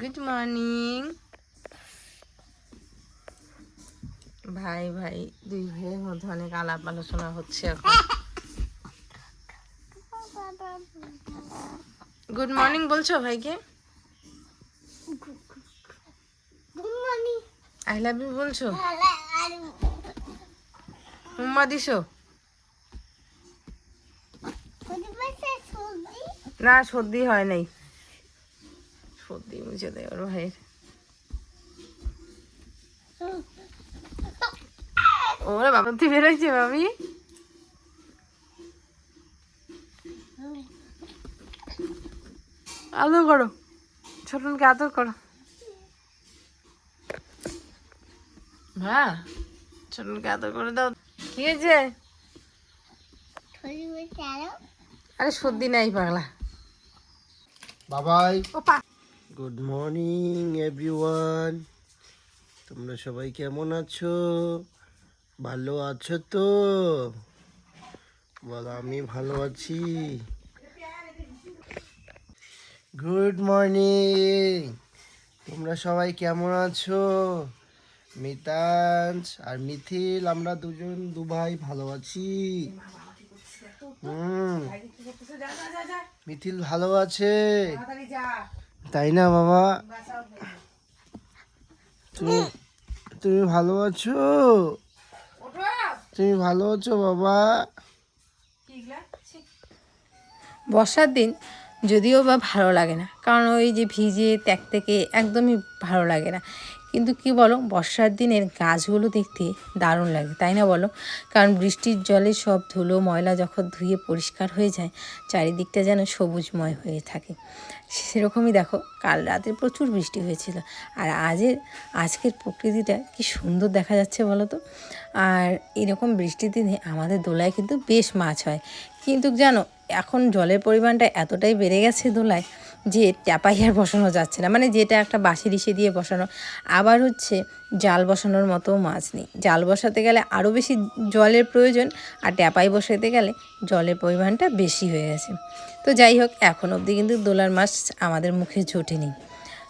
Good morning ভাই ভাই দুই ভাইয়ের মধ্যে অনেক আলাপ আলোচনা হচ্ছে এখন। গুড মর্নিং বলছো ভাইকে? আই লাভ ইউ বলছো? উম্মা দিছো? না সর্দি হয় নাই। সর্দি মুছে দেয় ওর ভাইয়ের ওরে বাবা তুই বেরোচ্ছে ভাবি আদর করো ছোটনকে আদর করো হ্যাঁ ছোটনকে আদর করে দাও কি হয়েছে আরে সর্দি নাই পাগলা বাবাই ও পা গুড মর্নিং এভরিওয়ান তোমরা সবাই কেমন আছো? ভালো আছো তো? বলো, আমি ভালো আছি। গুড মর্নিং তোমরা সবাই কেমন আছো? মিতাঞ্জ আর মিথিল, আমরা দুজন দু ভাই ভালো আছি। হুম। মিথিল ভালো আছে? তাই না, বাবা? তুমি তুমি ভালো আছো? তুমি ভালো আছো, বাবা? বর্ষার দিন যদিও বা ভালো লাগে না, কারণ ওই যে ভিজে, ত্যাগ থেকে একদমই ভালো লাগে না। কিন্তু কি বলো, বর্ষার দিনের গাছগুলো দেখতে দারুণ লাগে, তাই না বলো? কারণ বৃষ্টির জলে সব ধুলো, ময়লা যখন ধুয়ে পরিষ্কার হয়ে যায়, চারিদিকটা যেন সবুজময় হয়ে থাকে। সেরকমই দেখো, কাল রাতে প্রচুর বৃষ্টি হয়েছিল। আর আজের, আজকের প্রকৃতিটা কি সুন্দর দেখা যাচ্ছে বলো তো? আর এরকম বৃষ্টির দিনে আমাদের দোলায় কিন্তু বেশ মাছ হয়। কিন্তু জানো, এখন জলের পরিমাণটা এতটাই বেড়ে গেছে দোলায় যে ট্যাপাই আর বসানো যাচ্ছে না মানে যেটা একটা বাঁশি রিসে দিয়ে বসানো। আবার হচ্ছে জাল বসানোর মতো মাছ নেই। জাল বসাতে গেলে আরও বেশি জলের প্রয়োজন, আর ট্যাপাই বসাতে গেলে জলের পরিমাণটা বেশি হয়ে গেছে। তো যাই হোক, এখন অবধি কিন্তু দোলার মাছ আমাদের মুখে জোটেনি।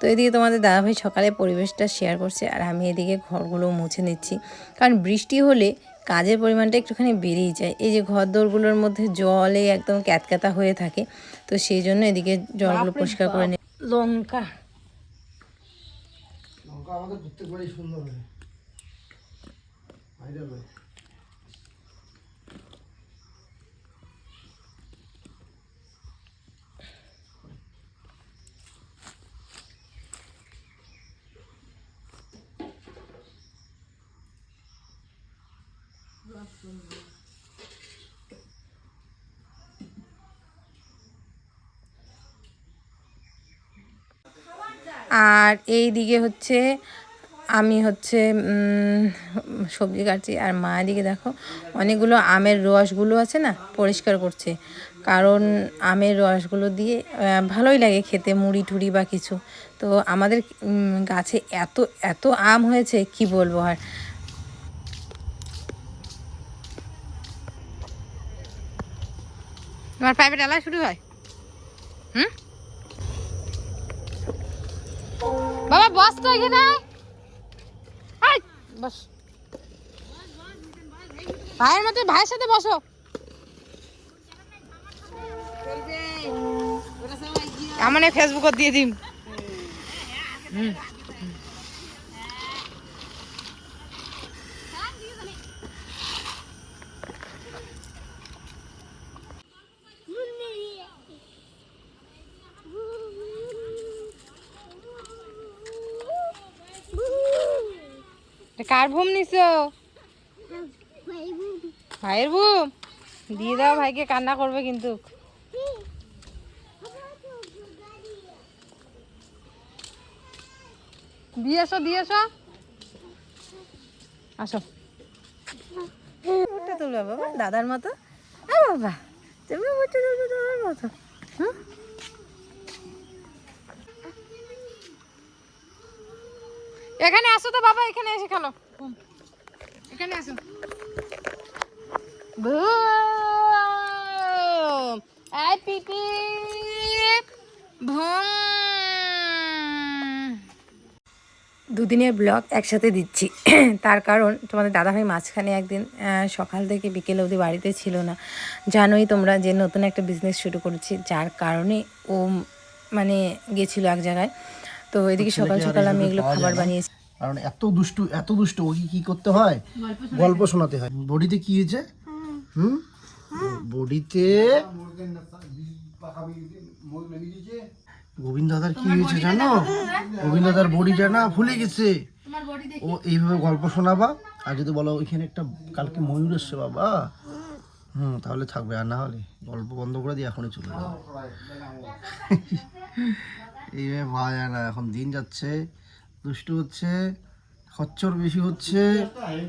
তো এদিকে তোমাদের দাদাভাই সকালে পরিবেশটা শেয়ার করছে, আর আমি এদিকে ঘরগুলো মুছে নিচ্ছি। কারণ বৃষ্টি হলে কাজের পরিমাণটা একটুখানি বেড়েই যায়। এই যে ঘর দৌড়গুলোর মধ্যে জলে একদম ক্যাতক্যাতা হয়ে থাকে তো সেই জন্য এদিকে জলগুলো পরিষ্কার করে নি লঙ্কা। লঙ্কা আমাদের প্রত্যেকবারই সুন্দর হয়। আর এই দিকে হচ্ছে, আমি হচ্ছে সবজি কাটছি। আর মা এদিকে দেখো, অনেকগুলো আমের রসগুলো আছে না, পরিষ্কার করছে। কারণ আমের রসগুলো দিয়ে ভালোই লাগে খেতে, মুড়ি টুড়ি বা কিছু। তো আমাদের গাছে এত এত আম হয়েছে, কি বলব আর? তোমার প্রাইভেট এলা শুরু হয়। হুম? বাবা বস তো এখানে বস। ভাইয়ের মতো ভাইয়ের সাথে বসো। আমার ফেসবুকত দিয়ে দিম হুম। কার ভুম নিছো? ভাইয়ের ভুম দিয়ে দাও, ভাইকে কান্না করবে কিন্তু। দিয়ে এসো আসো। তুলবে বাবা, দাদার মতো? বাবা তুমি মতো। হুম? এখানে আসো তো বাবা, এখানে এসে খেলো। এখানে আসো। দুদিনের ব্লগ একসাথে দিচ্ছি। তার কারণ তোমাদের দাদাভাই মাঝখানে একদিন সকাল থেকে বিকেল অবধি বাড়িতে ছিল না। জানোই তোমরা যে নতুন একটা বিজনেস শুরু করেছি, যার কারণে ও মানে গেছিল এক জায়গায়। তো এদিকে সকাল সকাল আমি এগুলো খাবার বানিয়েছি। কারণ এত দুষ্টু এত দুষ্টু ওকে কি করতে হয়? গল্প শোনাতে হয়। বডিতে কি হয়েছে? হুম? বডিতে গোবিন্দ দাদার কি হয়েছে জানো? গোবিন্দ দাদার বডিটা না ফুলে গেছে। ও এইভাবে গল্প শোনাবা? আর যদি বলো ওইখানে একটা কালকে ময়ূর এসছে বাবা। হুম তাহলে থাকবে। আর না হলে গল্প বন্ধ করে দিয়ে এখনই চলে যাব। এইভাবে পাওয়া যায় না এখন দিন যাচ্ছে, দুষ্টু হচ্ছে, খচ্চর বেশি হচ্ছে,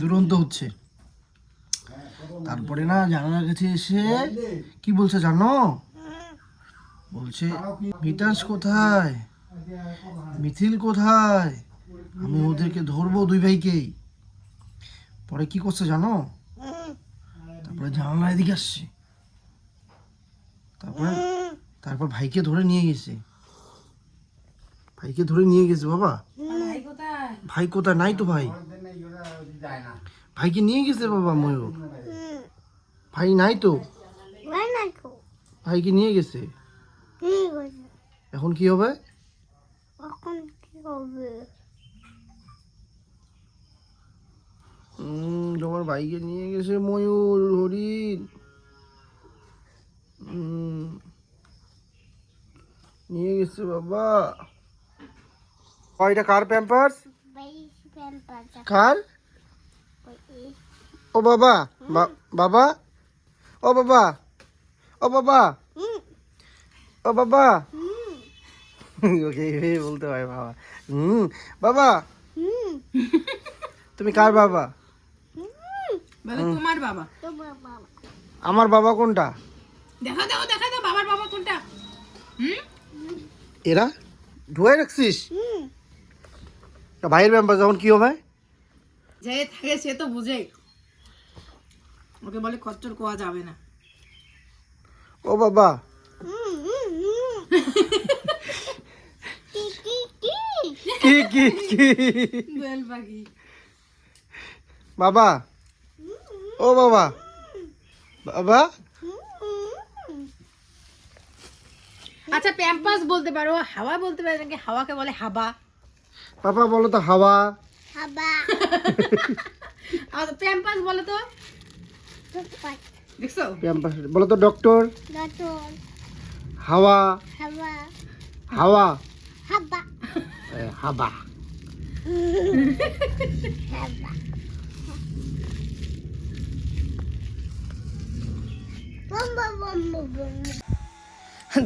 দুরন্ত হচ্ছে। তারপরে না, জানালার কাছে এসে কি বলছে জানো? বলছে মিতাস কোথায়? মিথিল কোথায়? আমি ওদেরকে ধরবো দুই ভাইকেই পরে কি করছে জানো? তারপরে জানালা এদিকে আসছে। তারপরে, তারপর ভাইকে ধরে নিয়ে গেছে। ভাইকে ধরে নিয়ে গেছে বাবা। ভাই কোথায়? নাই তো ভাই। ভাইকে নিয়ে গেছে বাবা ময়ূর। ভাই নাই তো। ভাইকে নিয়ে গেছে। এখন কি হবে? উম, তোমার ভাইকে নিয়ে গেছে ময়ূর হরিণ। নিয়ে গেছে বাবা। কয়টা? কার প্যাম্পার্স কার? ও বাবা বা- বাবা? ও বাবা ও বাবা ও বাবা। ওকে এইভাবে বলতে হয় বাবা। হুম বাবা। তুমি কার বাবা? তোমার বাবা। আমার বাবা কোনটা? দেখা দাও দেখা দাও বাবার বাবা কোনটা? এরা? ধুয়ে রাখছিস? তা ভাইয়ের ব্যাপার যখন কি হবে? যে থাকে সে তো বুঝেই। ওকে বলে খচ্চর কোয়া যাবে না। ও বাবা। কি কি কি? বেল পাখি। বাবা। ও বাবা। বাবা। আচ্ছা প্যাম্পাস বলতে পারো হাওয়া বলতে পারো নাকি হাওয়াকে বলে হাবা? বাবা বলো তো হাওয়া। আর প্যাম্পাস বলো তো। দেখছ? প্যাম্পাস। বলো তো ডক্টর। হাওয়া। হাওয়া। এ, হাবা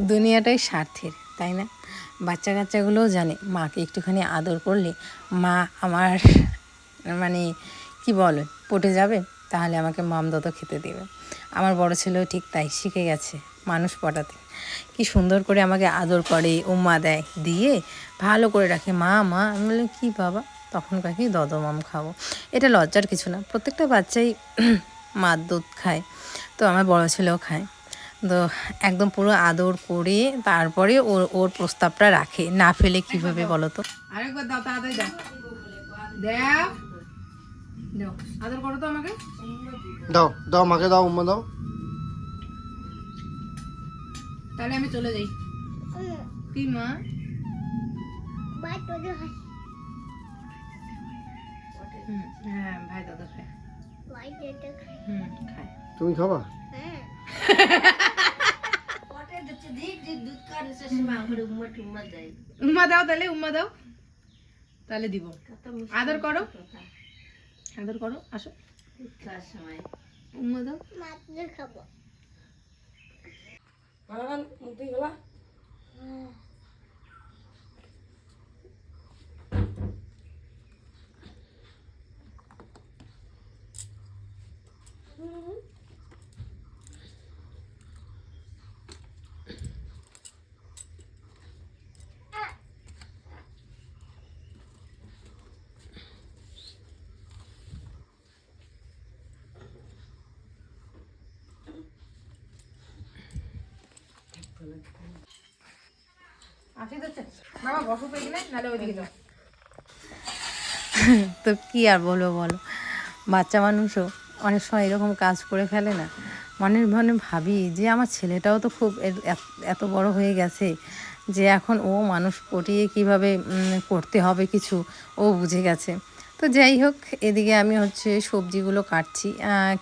দুনিয়াটাই স্বার্থের তাই না? বাচ্চা কাচ্চাগুলোও জানে। মাকে একটুখানি আদর করলে মা আমার মানে কি বলে, পটে যাবে, তাহলে আমাকে মামদত খেতে দেবে। আমার বড় ছেলেও ঠিক তাই, শিখে গেছে মানুষ পটাতে। কি সুন্দর করে আমাকে আদর করে, উম্মা দেয়, দিয়ে ভালো করে রাখে, মা মা। আমি বললাম, কী বাবা, তখন কাকি দদমাম খাব? এটা লজ্জার কিছু না, প্রত্যেকটা বাচ্চাই মার দুধ খায়, তো আমার বড় ছেলেও খায়। তো একদম পুরো আদর করে তারপরে ওর ওর প্রস্তাবটা রাখে। না ফেলে কীভাবে বলো তো আরেকবার দাও তাড়াতাড়ি দাও। দাও দাও আদর করো তো আমাকে। দাও দাও মাকে দাও উম্মা দাও। তাহলে আমি চলে যাই। কি মা? হ্যাঁ। ভাই দাদা খায়। খায়। তুমি খাবা? উম্মা দাও তাহলে, উম্মা দাও। তাহলে দিব। আদর করো। আদর করো, আসো। উম্মা দাও। যাচ্ছে বাবা বসো তো কি আর বলব বলো? বাচ্চা মানুষও অনেক সময় এরকম কাজ করে ফেলে না। মনে মনে ভাবি যে আমার ছেলেটাও তো খুব এত বড় হয়ে গেছে যে এখন ও মানুষ পটিয়ে কীভাবে করতে হবে কিছু, ও বুঝে গেছে। তো যাই হোক, এদিকে আমি হচ্ছে সবজিগুলো কাটছি।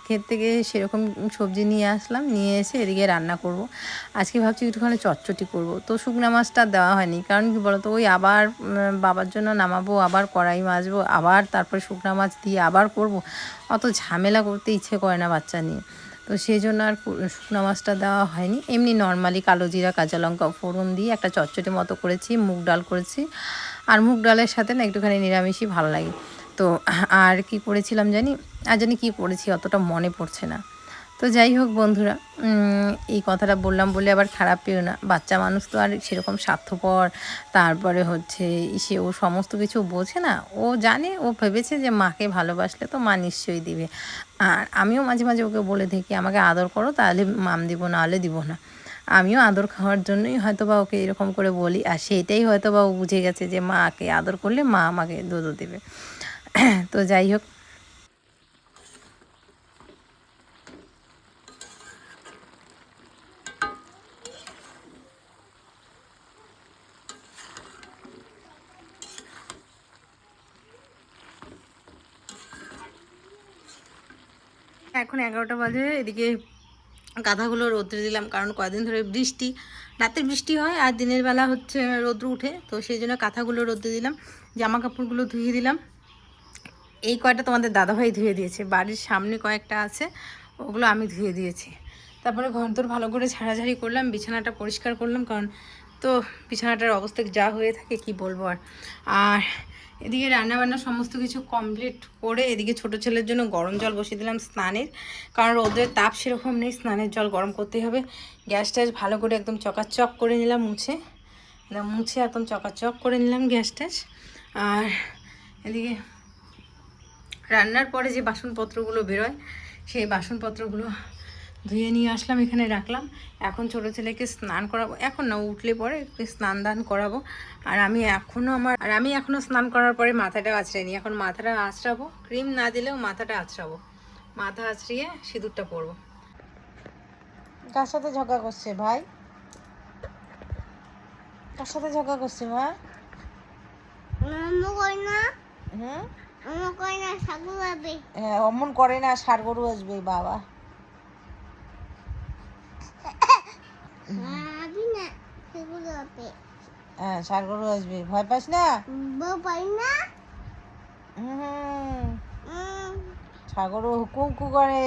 ক্ষেত থেকে সেরকম সবজি নিয়ে আসলাম, নিয়ে এসে এদিকে রান্না করব। আজকে ভাবছি একটুখানি চটচটি করব। তো শুকনো মাছটা দেওয়া হয়নি, কারণ কি বলতো, ওই আবার বাবার জন্য নামাবো, আবার কড়াই মাজবো, আবার তারপরে শুকনা মাছ দিয়ে আবার করব। অত ঝামেলা করতে ইচ্ছে করে না বাচ্চা নিয়ে। তো সেই জন্য আর শুকনো মাছটা দেওয়া হয়নি। এমনি নর্মালি কালো জিরা, কাঁচা লঙ্কা, ফোড়ন দিয়ে একটা চটচটি মতো করেছি, মুগ ডাল করেছি। আর মুগ ডালের সাথে না একটুখানি নিরামিষই ভালো লাগে। তো আর কি করেছিলাম জানি? আর জানি কি করেছি অতটা মনে পড়ছে না। তো যাই হোক বন্ধুরা এই কথাটা বললাম বলে আবার খারাপ পেও না। বাচ্চা মানুষ তো আর সেরকম স্বার্থপর, তারপরে হচ্ছে সে ও সমস্ত কিছু বোঝে না। ও জানে, ও ভেবেছে যে মাকে ভালোবাসলে তো মা নিশ্চয়ই দিবে। আর আমিও মাঝে মাঝে ওকে বলে থাকি, আমাকে আদর করো, তাহলে মাম দিব না হলে দিব না। আমিও আদর খাওয়ার জন্যই হয়তো বা ওকে এরকম করে বলি। আর সেটাই হয়তো বা ও বুঝে গেছে যে মাকে আদর করলে মা আমাকে দুধও দেবে। তো যাই হোক। এখন এগারোটা বাজে, এদিকে গাধাগুলো রোদ্রে দিলাম, কারণ কয়দিন ধরে বৃষ্টি, রাতে বৃষ্টি হয় আর দিনের বেলা হচ্ছে রোদ্র উঠে, তো সেই জন্য কাঁথাগুলো রোদ্রে দিলাম, জামা কাপড়গুলো ধুয়ে দিলাম। এই কয়টা তোমাদের দাদাভাই ধুয়ে দিয়েছে, বাড়ির সামনে কয়েকটা আছে, ওগুলো আমি ধুয়ে দিয়েছি। তারপরে ঘরদোর ভালো করে ঝাড়াঝাড়ি করলাম, বিছানাটা পরিষ্কার করলাম, কারণ তো বিছানাটার অবস্থা যা হয়ে থাকে কি বলব আর। আর এদিকে রান্নাবান্না সমস্ত কিছু কমপ্লিট করে এদিকে ছোট ছেলের জন্য গরম জল বসিয়ে দিলাম স্নানের, কারণ রোদের তাপ সেরকম নেই, স্নানের জল গরম করতেই হবে। গ্যাস ট্যাস ভালো করে একদম চকাচক করে নিলাম মুছে মুছে একদম চকাচক করে নিলাম গ্যাস ট্যাস। আর এদিকে রান্নার পরে যে বাসনপত্রগুলো বেরোয় সেই বাসনপত্রগুলো ধুয়ে নিয়ে আসলাম এখানে রাখলাম। এখন ছোটো ছেলেকে স্নান করাবো। এখন না উঠলে পরে একটু স্নান দান করাবো। আর আমি এখনও আমার আর আমি এখনও স্নান করার পরে মাথাটা আঁচড়াইনি এখন মাথাটা আঁচড়াবো ক্রিম না দিলেও মাথাটা আঁচড়াবো মাথা আঁচড়িয়ে সিঁদুরটা পরবো। কার সাথে ঝগড়া করছে ভাই? কার সাথে ঝগড়া করছে মা মামু না? হুম? হ্যাঁ অমন করে না সার গরু আসবে বাবা। যাবে হ্যাঁ সার গরু আসবে। ভয় পাস না? না? হুম সাগরু হুকুম কু করে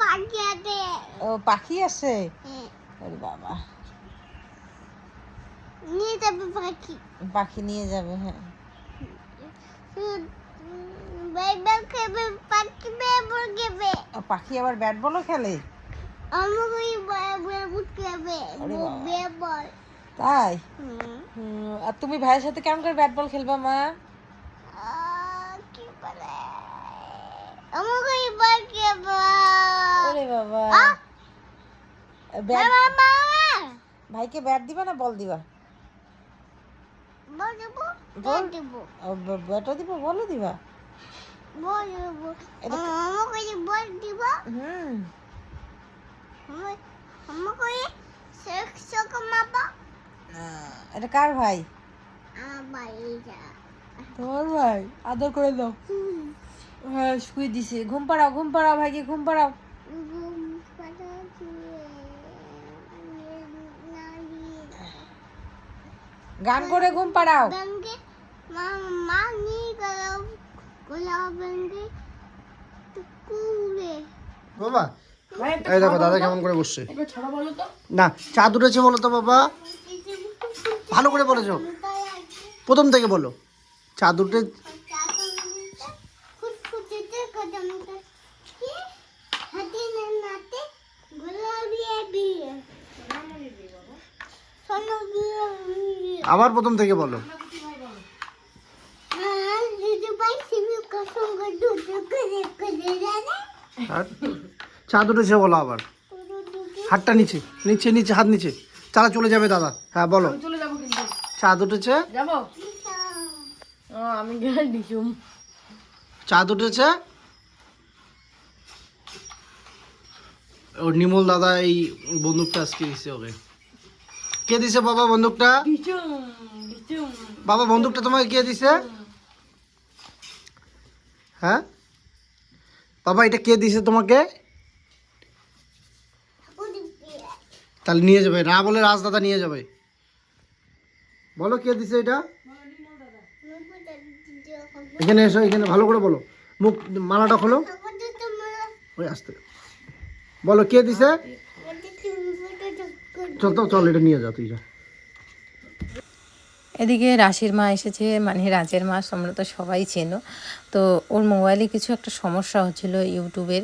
পাখি আছে ও পাখি আছে হ্যাঁ, ওরে বাবা। নিয়ে যাবে পাখি। পাখি নিয়ে যাবে হ্যাঁ। বেবে খেবে পাখি বেবর খেবে ও পাখি আবার ব্যাট বলও খেলে? আমার ওই বেবুট খেবে আরে তাই? আর তুমি ভাইয়ের সাথে কেমন করে ব্যাট বল খেলবা মা? কি বলে? আমাকে খেবা ওরে বাবা। ব্যাট ভাইকে ব্যাট দিবা না বল দিবা? দেবো? বল। দেবো। এটা- হুম। কার ভাই? ভাই? আদর করে দাও। হ্যাঁ শুয়ে দিছে। ঘুম পাড়াও ঘুম পাড়াও ভাইকে ঘুম পাড়াও। গান করে ঘুম পাড়াও। বাবা এই দেখো দাদা কেমন করে বসছে। একবার ছড়া বলো তো। না চাঁদ উঠেছে বলো তো বাবা। ভালো করে বলেছ। প্রথম থেকে বলো। চাঁদ উঠে আবার প্রথম থেকে বলো। চাঁদ উঠেছে বলো আবার। হাতটা নিচে নিচে নিচে হাত নিচে। চালা চলে যাবে দাদা। হ্যাঁ বলো। চাঁদ উঠেছে? চাঁদ উঠেছে? ওর নিমল দাদা এই বন্দুকটা আজকে দিছে ওকে। কে দিছে বাবা বন্দুকটা? বাবা বন্দুকটা তোমাকে কে দিছে? হ্যাঁ? বাবা এটা কে দিছে তোমাকে? তাহলে নিয়ে যাবে। না বলে রাজদাদা নিয়ে যাবে। বলো কে দিছে এটা? এখানে এসো এখানে ভালো করে বলো। মুখ মালাটা খোলো। ওই আসতে। বলো কে দিছে? চল তো চল, এটা নিয়ে যা, তুই যা। এদিকে রাশির মা এসেছে মানে রাজের মা তোমরা তো সবাই চেনো। তো ওর মোবাইলে কিছু একটা সমস্যা হচ্ছিল ইউটিউবের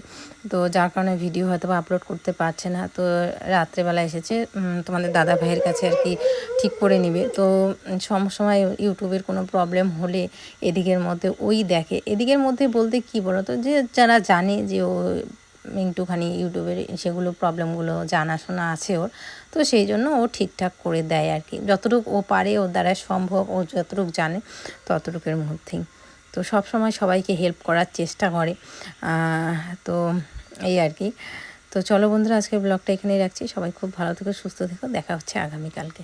তো যার কারণে ভিডিও হয়তো বা আপলোড করতে পারছে না। তো রাত্রেবেলা এসেছে তোমাদের দাদা ভাইয়ের কাছে আর কি ঠিক করে নিবে। তো সমসময় ইউটিউবের কোনো প্রবলেম হলে এদিকের মধ্যে ওই দেখে। এদিকের মধ্যে বলতে কি বলো তো যে যারা জানে যে ও একটুখানি ইউটিউবের সেগুলো প্রবলেমগুলো জানাশোনা আছে ওর। তো সেই জন্য ও ঠিকঠাক করে দেয় আর কি। যতটুকু ও পারে ওর দ্বারা সম্ভব, ও যতটুকু জানে ততটুকুর মধ্যেই। তো সব সময় সবাইকে হেল্প করার চেষ্টা করে। তো এই আর কি। তো চলো বন্ধুরা, আজকের ব্লগটা এখানেই রাখছি। সবাই খুব ভালো থেকো, সুস্থ থেকো। দেখা হচ্ছে আগামীকালকে।